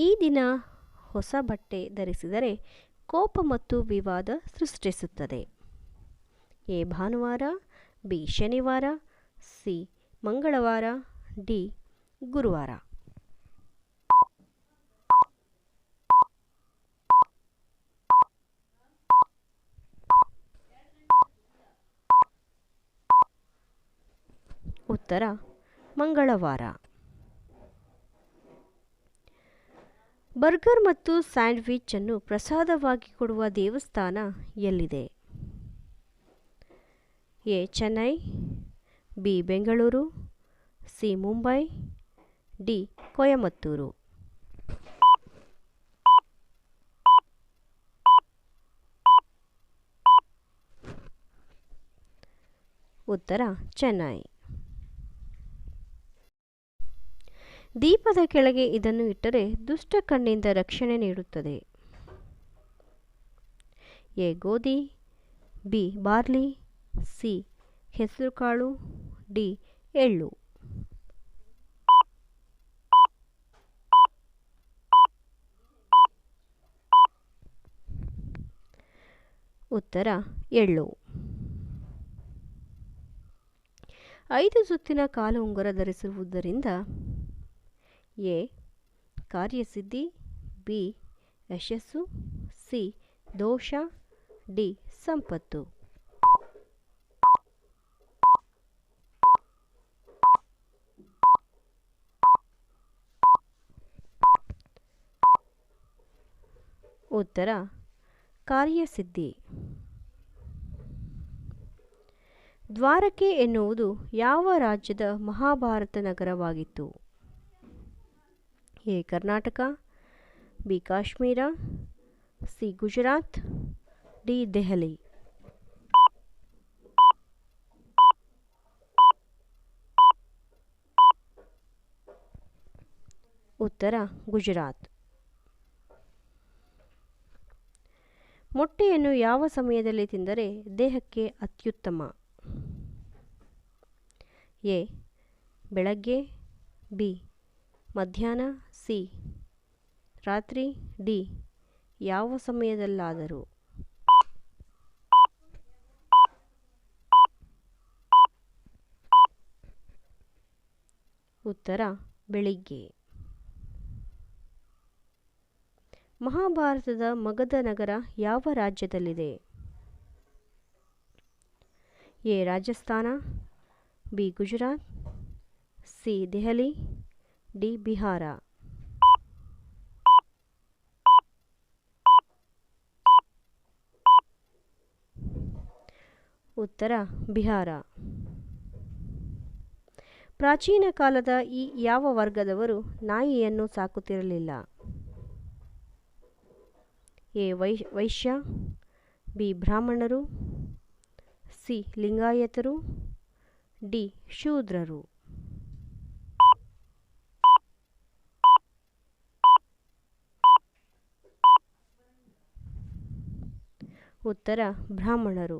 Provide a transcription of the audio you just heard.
ಈ ದಿನ ಹೊಸ ಬಟ್ಟೆ ಧರಿಸಿದರೆ ಕೋಪ ಮತ್ತು ವಿವಾದ ಸೃಷ್ಟಿಸುತ್ತದೆ. ಎ ಭಾನುವಾರ, ಬಿ ಶನಿವಾರ, ಸಿ ಮಂಗಳವಾರ, ಡಿ ಗುರುವಾರ. ಉತ್ತರ, ಮಂಗಳವಾರ. ಬರ್ಗರ್ ಮತ್ತು ಸ್ಯಾಂಡ್ವಿಚ್ ಅನ್ನು ಪ್ರಸಾದವಾಗಿ ಕೊಡುವ ದೇವಸ್ಥಾನ ಎಲ್ಲಿದೆ? A. Chennai, B. Bengaluru, C. Mumbai, D. Coimbatore. ಉತ್ತರ ಚೆನ್ನೈ. ದೀಪದ ಕೆಳಗೆ ಇದನ್ನು ಇಟ್ಟರೆ ದುಷ್ಟ ಕಣ್ಣಿಂದ ರಕ್ಷಣೆ ನೀಡುತ್ತದೆ. ಎ. ಗೋಧಿ, ಬಿ. Barley, C. ಹೆಸರುಕಾಳು, ಡಿ. ಎಳ್ಳು. ಉತ್ತರ, ಎಳ್ಳು. ಐದು ಸುತ್ತಿನ ಕಾಲು ಉಂಗುರ ಧರಿಸುವುದರಿಂದ ಎ. ಕಾರ್ಯಸಿದ್ಧಿ, ಬಿ. ಯಶಸ್ಸು, ಸಿ. ದೋಷ, ಡಿ. ಸಂಪತ್ತು. ಉತ್ತರ. ಕಾರ್ಯಸಿದ್ಧಿ. ದ್ವಾರಕೆ ಎನ್ನುವುದು ಯಾವ ರಾಜ್ಯದ Mahabharata ನಗರವಾಗಿತ್ತು? A Karnataka, B Kashmir, C Gujarat, D Delhi. ಉತ್ತರ ಗುಜರಾತ್. ಮೊಟ್ಟೆಯನ್ನು ಯಾವ ಸಮಯದಲ್ಲಿ ತಿಂದರೆ ದೇಹಕ್ಕೆ ಅತ್ಯುತ್ತಮ? ಎ. ಬೆಳಗ್ಗೆ, ಬಿ. ಮಧ್ಯಾಹ್ನ ಸಿ, ರಾತ್ರಿ ಡಿ, ಯಾವ ಸಮಯದಲ್ಲಾದರೂ. ಉತ್ತರ, ಬೆಳಿಗ್ಗೆ. ಮಹಾಭಾರತದ ಮಗಧ ನಗರ ಯಾವ ರಾಜ್ಯದಲ್ಲಿದೆ? A, Rajasthan, B, Gujarat, C, Delhi D Bihar. ಉತ್ತರ ಬಿಹಾರ. ಪ್ರಾಚೀನ ಕಾಲದ ಈ ಯಾವ ವರ್ಗದವರು ನಾಯಿಯನ್ನು ಸಾಕುತ್ತಿರಲಿಲ್ಲ? ಎ ವೈ ವೈಶ್ಯ, ಬಿ ಬ್ರಾಹ್ಮಣರು, ಸಿ ಲಿಂಗಾಯತರು, ಡಿ ಶೂದ್ರರು. ಉತ್ತರ ಬ್ರಾಹ್ಮಣರು